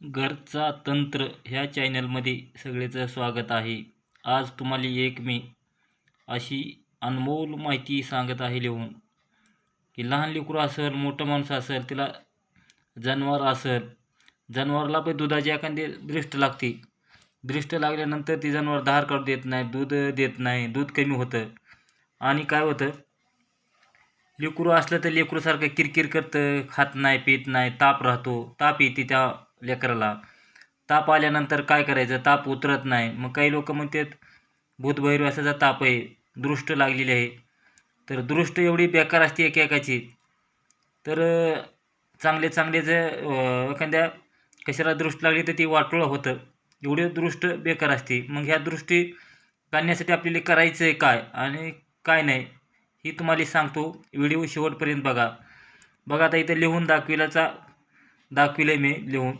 घरचा तंत्र ह्या चॅनलमध्ये सगळेचं स्वागत आहे. आज तुम्हाला एक मी अशी अनमोल माहिती सांगत आहे लिहून. की लहान लेकरू असेल मोठं माणूस असेल तिला जनावर असेल जनावरला पण दुधाची एखादी दृष्ट लागते. दृष्ट लागल्यानंतर ती जनावर धार काढू देत नाही दूध देत नाही दूध कमी होतं. आणि काय होतं? लेकरू असलं तर लेकरूसारखं किरकिर करतं खात नाही पित नाही ताप राहतो. ताप येते त्या लेकराला. ताप आल्यानंतर काय करायचं? ताप उतरत नाही. मग काही लोक म्हणतात भूतभैरवासाचा ताप आहे दृष्ट लागलेली आहे. तर दृष्ट एवढी बेकार असते एकेकाची. तर चांगले चांगले जे एखाद्या कशाला दृष्ट लागली तर ती वाटोळं होतं. एवढी दृष्ट बेकार असते. मग ह्या दृष्टी काढण्यासाठी आपल्याला करायचं आहे काय आणि काय नाही ही तुम्हाला सांगतो व्हिडिओ शेवटपर्यंत बघा. बघा आता इथं लिहून दाखविलाचा दाखविलं मी लिहून.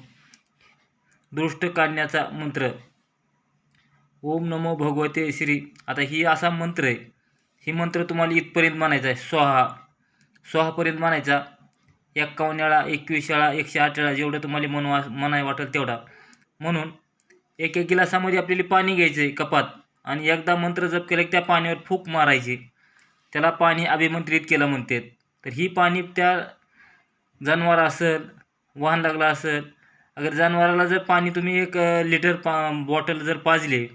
दृष्ट काढण्याचा मंत्र. ओम नमो भगवते श्री. आता ही असा मंत्र आहे. ही मंत्र तुम्हाला इथपर्यंत म्हणायचा आहे. स्वाहा स्वाहापर्यंत म्हणायचा. एक्कावन्न वेळा एकवीस वेळा एकशे आठ वेळा जेवढं तुम्हाला मनवा मनाय वाटेल तेवढा. म्हणून एक एक गिलासामध्ये आपल्याला पाणी घ्यायचं आहे कपात. आणि एकदा मंत्र जप केलं की त्या पाण्यावर फूक मारायची. त्याला पाणी अभिमंत्रित केलं म्हणतात. तर ही पाणी त्या जनावर असेल वाहन लागला असेल अगर जनावराला जर पाणी तुम्ही एक लिटर पा बॉटल जर पाजले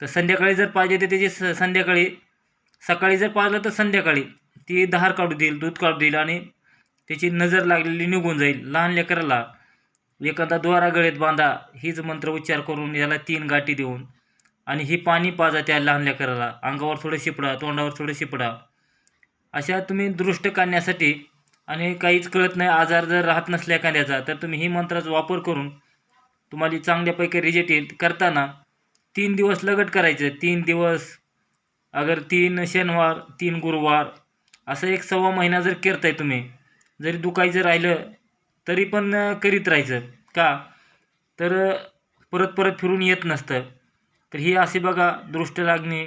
तर संध्याकाळी जर पाहिजे तर त्याची स संध्याकाळी सकाळी जर पाजलं तर संध्याकाळी ती दहार काढू देईल दूध काढू देईल आणि त्याची नजर लागलेली निघून जाईल. लहान लेकराला एखादा द्वारा गळेत बांधा हीच मंत्र उच्चार करून याला तीन गाठी देऊन आणि ही पाणी पाजा त्या लहान लेकराला. अंगावर थोडं शिपडा तोंडावर थोडं शिपडा. अशा तुम्ही दृष्ट काढण्यासाठी आणि काहीच कळत नाही आजार जर राहत नसल्या एखाद्याचा तर तुम्ही ही मंत्राचा वापर करून तुम्हाला चांगल्यापैकी रिजेक्ट येईल. करताना तीन दिवस लगट करायचं. तीन दिवस अगर तीन शनिवार तीन गुरुवार असं एक सव्वा महिना जर करताय तुम्ही जरी दुखायचं राहिलं तरी पण करीत राहायचं. का? तर परत परत फिरून येत नसतं. तर ही अशी बघा दृष्ट लागणे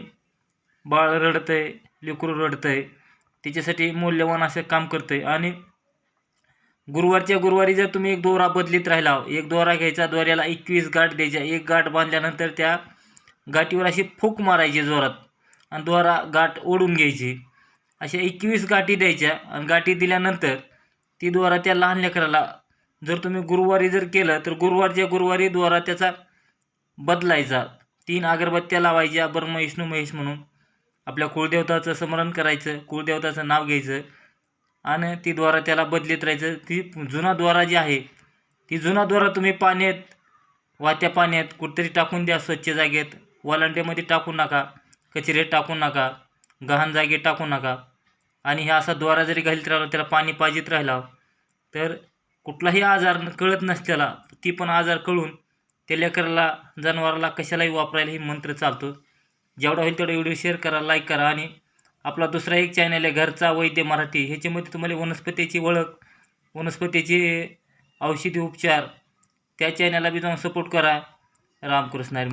बाळ रडतं आहे लेकरू रडतं आहे त्याच्यासाठी मौल्यवान असं काम करतं आहे आणि गुरुवारच्या गुरुवारी जर तुम्ही एक दोरा बदलीत राहिला एक दोरा घ्यायचा दोऱ्याला एकवीस गाठ द्यायच्या एक गाठ बांधल्यानंतर त्या गाठीवर अशी फूक मारायची जोरात आणि दोरा गाठ ओढून घ्यायची. अशा एकवीस गाठी द्यायच्या आणि गाठी दिल्यानंतर ती दोरा त्या लहान लेकराला जर तुम्ही गुरुवारी जर केलं तर गुरुवारच्या गुरुवारी दोरा त्याचा बदलायचा. तीन अगरबत्त्या लावायच्या ब्रह्म विष्णू महेश म्हणून. आपल्या कुळदेवताचं स्मरण करायचं कुळदेवताचं नाव घ्यायचं आणि ती द्वारा त्याला बदलीत राहायचं. ती जुना द्वारा जी आहे ती जुना द्वारा तुम्ही पाण्यात वाहत्या पाण्यात कुठेतरी टाकून द्या स्वच्छ जागेत. वलांड्यामध्ये टाकू नका कचऱ्यात टाकू नका गहाण जागेत टाकू नका. आणि ह्या असा द्वारा जरी घालीत राहिला त्याला पाणी पाजित राहिला तर कुठलाही आजार कळत नसलेला ती पण आजार कळून त्या लेकराला जनावराला कशालाही वापरायला हे मंत्र चालतो. जेवढा होईल तेवढा व्हिडिओ शेअर करा लाईक करा आणि आपला दुसरा एक चॅनल आहे घरचा वैद्य मराठी. ह्याच्यामध्ये तुम्हाला वनस्पतीची ओळख वनस्पतीचे औषधी उपचार त्या चॅनलला बी जाऊन सपोर्ट करा. रामकृष्ण हरी